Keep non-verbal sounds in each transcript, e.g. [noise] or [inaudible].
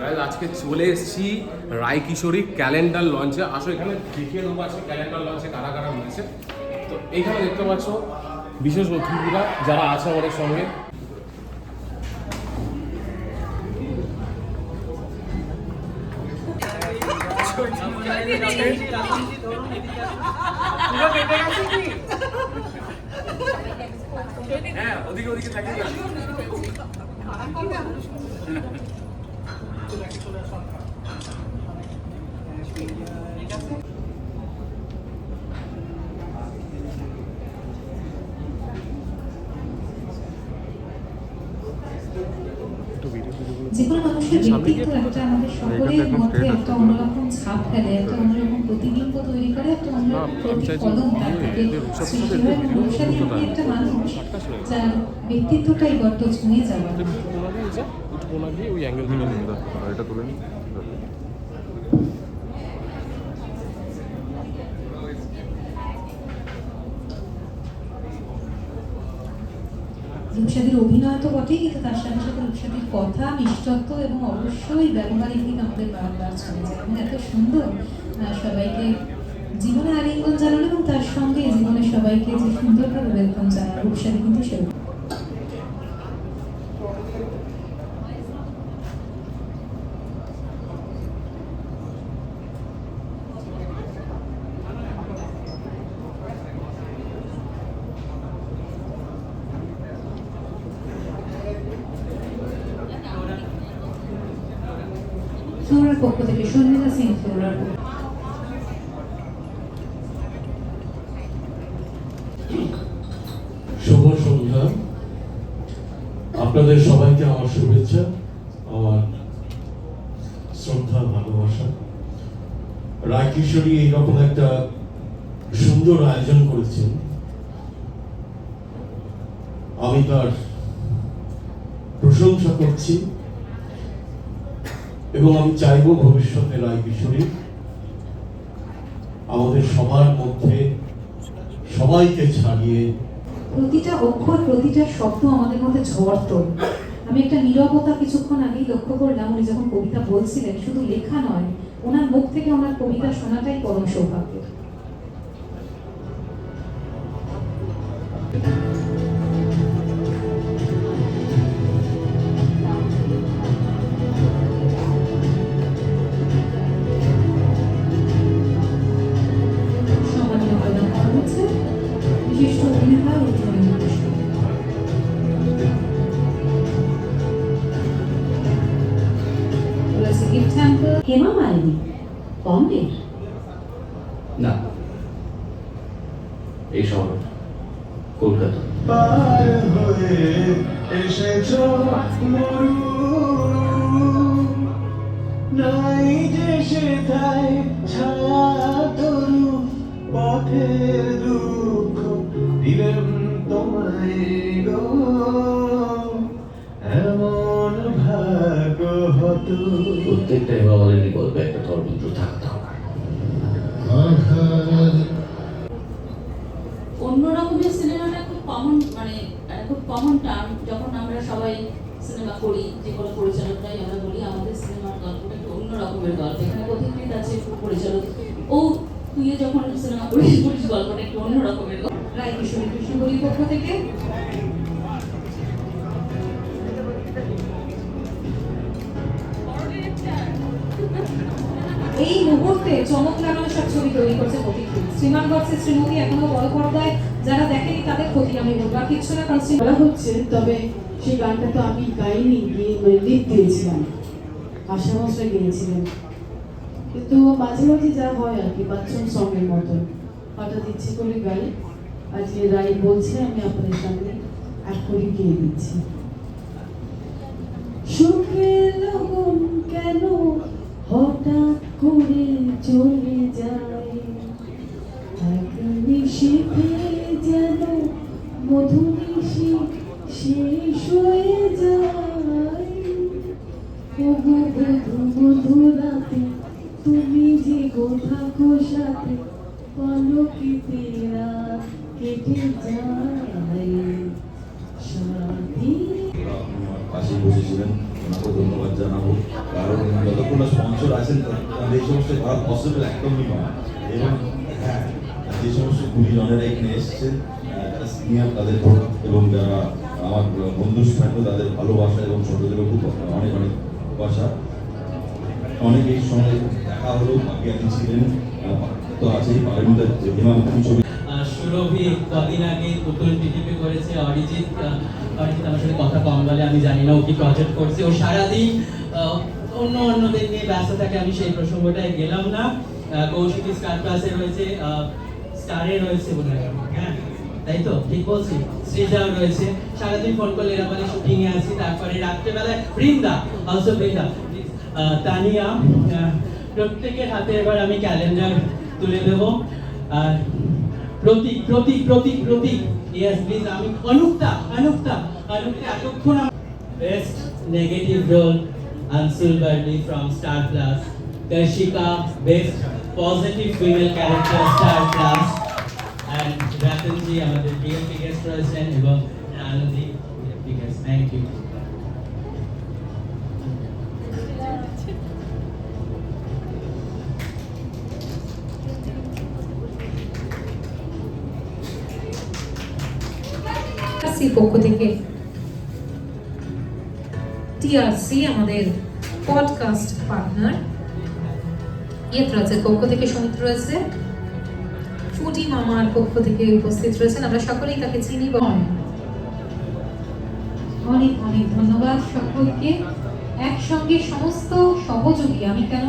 Guys, আজকে চলে এসেছি রায় কিশোরী ক্যালেন্ডার লঞ্চে। আসো এখানে দেখিয়ে দেবো আজকে ক্যালেন্ডার লঞ্চে কারা কারা রয়েছে। তো এইখানে দেখতে পাচ্ছ বিশেষ অতিথিরা যারা আছে আমাদের সঙ্গে। যে কোনো মানুষের ব্যক্তিত্ব একটা আমাদের সকলের মধ্যে একটা অন্যরকম ছাপ ফেলে একটা অন্যরকম প্রতিবিম্ব তৈরি করে একটা অন্যরকম প্রতিফলন তার থেকে সৃষ্টি হয় একটা মানুষ যার ব্যক্তিত্বটাই বড্ড ছুঁয়ে যাওয়া কোনা দিয়ে ওই অ্যাঙ্গেল থেকে এটা তুলে নিন রূপসাদীর অভিনয় তো বটেই কিন্তু তার সাথে সাথে রূপসাদীর কথা মিষ্টত্ব এবং অবশ্যই ব্যবহারিক দিক আমাদের বারবার ছুঁয়ে যায়। এবং এত সুন্দর সবাইকে জীবনে আলিঙ্গন জানানো এবং তার সঙ্গে জীবনে সবাইকে যে সুন্দরভাবে ওয়েলকাম জানানো রূপসাদী কিন্তু সেরকম। ফ্লোরার পক্ষ থেকে শর্মিলা সিং ফ্লোরার শুভ সন্ধ্যা। আপনাদের সবাইকে আমার শুভেচ্ছা, আমার শ্রদ্ধা ভালোবাসা। রায় কিশোরী এইরকম একটা সুন্দর আয়োজন করেছেন। আমি তার প্রশংসা করছি। এবং আমি চাইব ভবিষ্যতে রায় কিশোরী আমাদের সবার মধ্যে সবাইকে ছাড়িয়ে প্রতিটা অক্ষর, প্রতিটা শব্দ আমাদের মধ্যে ঝড় তো আমি একটা নীরবতা কিছুক্ষণ আগেই লক্ষ্য করলাম, উনি যখন কবিতা বলছিলেন, শুধু লেখা নয়, ওনার মুখ থেকে ওনার কবিতা শোনাটাই পরম হেমা মালিনী বম্বের না। এই শহর কলকাতা। নাই যে সেথায় ছায়া তরু পথের গো এমন ভাগ হতো। প্রত্যেকটাই মালিনী গল্পে একটা ধর্মযুদ্ধ থাকা দরকার অন্য রকমের সিনেমাটা খুব কমন মানে একটা খুব কমন টার্ম যখন আমরা সবাই সিনেমা করি যে কোনো পরিচালকরাই আমরা বলি আমাদের সিনেমার গল্পটা একটু অন্য রকমের গল্প এখানে পথিকৃত আছে পরিচালক ও তুই যখন সিনেমা করিস করিস গল্পটা একটু অন্য রকমের রায় পক্ষ থেকে। এই মুহূর্তে চমক লাগানো সব ছবি তৈরি করছে শ্রীমান বর্ষে শ্রীমতী এখনও বড় পর্দায়। যারা দেখেনি তাদের ক্ষতি আমি বলব। আর কিচ্ছু না, কারণ বলা হচ্ছে, তবে সেই গানটা তো আমি গাইনি মানে লিপ দিয়েছিলাম। আশা মশাই গিয়েছিলেন। কিন্তু মাঝে মাঝে যা হয় আর কি বাচ্চন সঙ্গের মতো হঠাৎ ইচ্ছে করে গাই। আজকে রাই বলছে, আমি আপনাদের সামনে এক করে গিয়ে দিচ্ছি। সুখের লগন কেন হঠাৎ করে চলে যায়? যেন হয়ে যায়। মধুরাতে তুমি যে গো থাকো সাথে পলকিতে রাত কেটে যায়। পাশে বসেছিলেন ওনাকে ধন্যবাদ জানাব। কারণ যতক্ষণ স্পন্সর আছেন তাহলে এই সমস্ত করা পসিবল একদমই নয়। এবং হ্যাঁ যে সমস্ত গুণীজনেরা এখানে এসেছেন যারা সিনিয়র তাদের এবং যারা আমার বন্ধু থাকবে তাদের ভালোবাসা এবং ছোটদেরও খুব অনেক অনেক ভালোবাসা। অনেকের সঙ্গে দেখা হলো, বাকি ছিলেন তো আছেই পারমিতা হেমামতি ছবি। সুরভি কদিন আগে নতুন টিটিপি করেছে, অরিজিৎ অরিজিৎ আমার সাথে কথা কম বলে, আমি জানি না ও কি প্রজেক্ট করছে। ও সারাদিন অন্য অন্যদের নিয়ে ব্যস্ত থাকে, আমি সেই প্রসঙ্গটায় গেলাম না। কৌশিকী স্টার প্লাসে রয়েছে স্টারে রয়েছে মনে হ্যাঁ? তাই তো? ঠিক বলছি? শ্রীজাও রয়েছে। সারাদিন ফোন করলে এরা বলে শুটিং আছি, তারপরে রাত্রেবেলায় বৃন্দা অলসো বৃন্দা তানিয়া প্রত্যেকের হাতে এবার আমি ক্যালেন্ডার তুলে দেবো। আর প্রতীক প্রতীক প্রতীক প্রতীক ইয়েস প্লিজ আমি অনুক্তা অনুক্তা অনুক্তা, এতক্ষণ best negative role Ansul Barli from Star Plus Darshika best positive female character Star Plus and Ratanji আমাদের বিএমপি গেস্ট রয়েছেন, এবং Anandi BMP guest thank you পক্ষ থেকে টিআরসি, আমাদের পডকাস্ট পার্টনার ইয়েত রয়েছে পক্ষ থেকে সমিত রয়েছে। ফুটি মামার পক্ষ থেকে উপস্থিত রয়েছেন। আমরা সকলেই তাকে চিনি বা অনেক। অনেক ধন্যবাদ সকলকে। একসঙ্গে সমস্ত সহযোগী, আমি কেন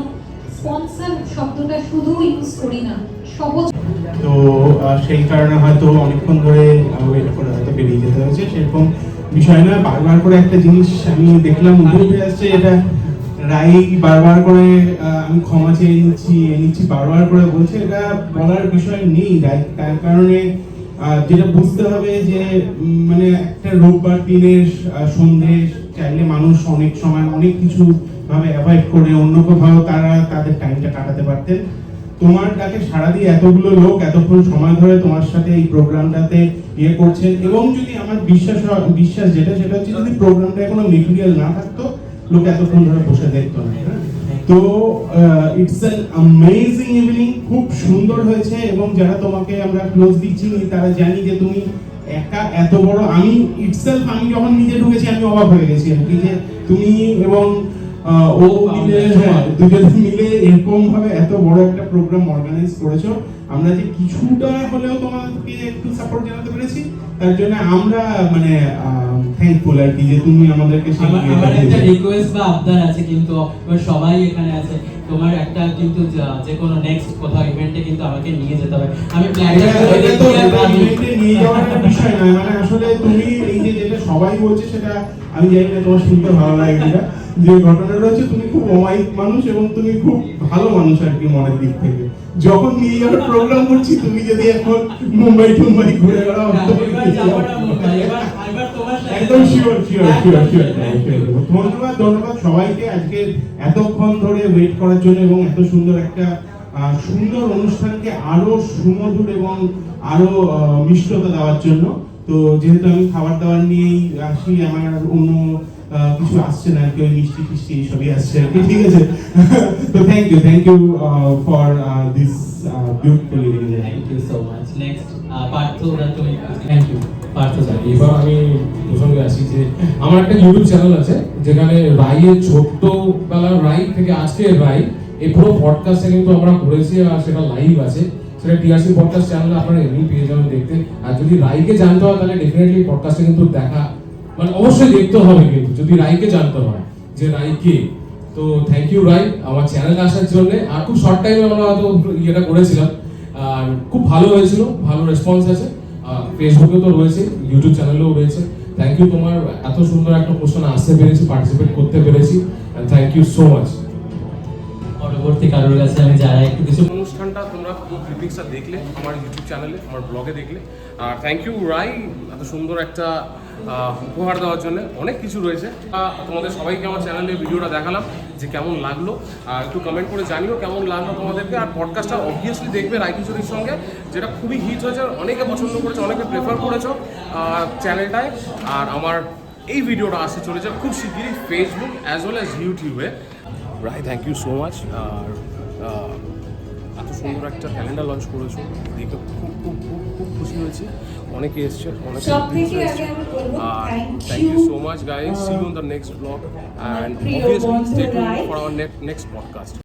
স্পন্সর শব্দটা শুধু ইউজ করি না সহজ তো সেই কারণে হয়তো অনেকক্ষণ ধরে ওয়েট করে হয়তো বেরিয়ে যেতে হয়েছে। সেরকম বিষয় না বারবার করে একটা জিনিস আমি দেখলাম উঠে আসছে, এটা রাই বারবার করে আমি ক্ষমা চেয়ে নিচ্ছি, এ নিচ্ছি, বারবার করে বলছে, এটা বলার বিষয় নেই রাই তার কারণে যেটা বুঝতে হবে যে মানে একটা রোববার দিনের সন্ধে চাইলে মানুষ অনেক সময় অনেক কিছু ভাবে অ্যাভয়েড করে, অন্য কোথাও তারা তাদের টাইমটা কাটাতে পারতেন। তোমার ডাকে সারা দিয়ে এতগুলো লোক, এতক্ষণ সময় ধরে তোমার সাথে এই প্রোগ্রামটাতে ইয়ে করছেন এবং যদি আমার বিশ্বাস বিশ্বাস যেটা, সেটা হচ্ছে যদি প্রোগ্রামটা কোনো মেটেরিয়াল না থাকতো, লোক এতক্ষণ ধরে বসে দেখতো না হ্যাঁ? তো ইটস অ্যান অ্যামেজিং ইভিনিং খুব সুন্দর হয়েছে। এবং যারা তোমাকে আমরা ক্লোজলি চিনি তারা জানি যে তুমি একা এত বড়। আমি ইটসেলফ আমি যখন নিজে ঢুকেছি, আমি অবাক হয়ে গেছি আর কি যে তুমি এবং ও মিলে হ্যাঁ, দুজনে মিলে এরকম ভাবে এত বড় একটা প্রোগ্রাম অর্গানাইজ করেছ। আমরা যে কিছুটা হলেও তোমাদেরকে একটু সাপোর্ট জানাতে পেরেছি তার জন্য আমরা মানে থ্যাঙ্কফুল আর কি যে তুমি আমাদেরকে আমার একটা রিকোয়েস্ট বা আবদার আছে কিন্তু সবাই এখানে আছে তোমার একটা কিন্তু যা- কোনো নেক্সট কোথাও ইভেন্টে কিন্তু আমাকে নিয়ে যেতে হবে। আমি। ইভেন্টে নিয়ে যাওয়ার একটা বিষয় নয় মানে আসলে তুমি এই যে যেটা সবাই বলছে সেটা আমি জানি না তোমার শুনতে ভালো লাগে কিনা। যে ঘটনাটা হচ্ছে তুমি খুব অমায়িক মানুষ এবং তুমি খুব ভালো মানুষ আর কি মনের দিক থেকে। যখন নিয়ে যাওয়ার প্রোগ্রাম করছি তুমি যদি এখন মুম্বাই টুম্বাই ঘুরে বেড়াও না, তো এবার যাব না মুম্বাই, এবার এবার তোমার সাথে একদম শিওর শিওর শিওর শিওর ধন্যবাদ ধন্যবাদ সবাইকে আজকে এতক্ষণ ধরে ওয়েট করার জন্য এবং এত সুন্দর একটা আহ, সুন্দর অনুষ্ঠানকে আরও সুমধুর এবং আরও মিষ্টতা দেওয়ার জন্য। তো যেহেতু আমি খাবার দাবার নিয়েই আসি আমার আর অন্য কিছু আসছে না আর কি ওই মিষ্টি টিষ্টি এইসবই আসছে আর কি ঠিক আছে? [laughs] তো thank you thank you for this beautiful Partha thank you Partha. Sir এবার আমি প্রসঙ্গে আসি যে আমার একটা ইউটিউব চ্যানেল আছে যেখানে রাইয়ের ছোট্টবেলার রাই থেকে আজকের রাই এই পুরো পডকাস্টটা কিন্তু আমরা করেছি আর সেটা লাইভ আছে। সেটা টিআরসি পডকাস্ট চ্যানেলে আপনারা এমনি পেয়ে যাবেন দেখতে। আর যদি রাইকে জানতে হয়, তাহলে ডেফিনেটলি পডকাস্টে কিন্তু দেখা মানে অবশ্যই দেখতে হবে কিন্তু, যদি রাইকে জানতে হয় যে রাই কে। তো থ্যাংক ইউ রাই আমার চ্যানেলে আসার জন্য। আর খুব শর্ট টাইমে আমরা হয়তো ইয়েটা করেছিলাম। আর খুব ভালো হয়েছিল, ভালো রেসপন্স আছে। ফেসবুকে তো রয়েছে ইউটিউব চ্যানেলেও রয়েছে। থ্যাংক ইউ তোমার এত সুন্দর একটা কোশ্চেন আসতে পেরেছি পার্টিসিপেট করতে পেরেছি। থ্যাংক ইউ সো মাচ পরবর্তী কারোর কাছে আমি যারা একটু কিছু অনুষ্ঠানটা তোমরা পুরো ক্লিপিংসটা দেখলে, আমার ইউটিউব চ্যানেলে, আমার ব্লগে দেখলে। আর থ্যাংক ইউ রাই, এত সুন্দর একটা উপহার দেওয়ার জন্য। অনেক কিছু রয়েছে। তোমাদের সবাইকে আমার চ্যানেলে ভিডিওটা দেখালাম যে কেমন লাগল। আর একটু কমেন্ট করে জানিও কেমন লাগল তোমাদেরকে। আর পডকাস্টটা অবভিয়াসলি দেখবে রায় কিশোরীর সঙ্গে, যেটা খুবই হিট হয়েছে অনেকে পছন্দ করেছে, অনেকে প্রেফার করেছ। চ্যানেলটায় আর আমার এই ভিডিওটা আসতে চলেছে খুব শিগগিরই ফেসবুক অ্যাজ ওয়েল অ্যাজ ইউটিউবে Rai thank you so much আর সুন্দর একটা ক্যালেন্ডার লঞ্চ করেছ দেখে খুব খুব খুব খুব খুশি হয়েছি। অনেকে এসছে অনেকে আর thank you so much guys see you the next blog and obviously stay for our next podcast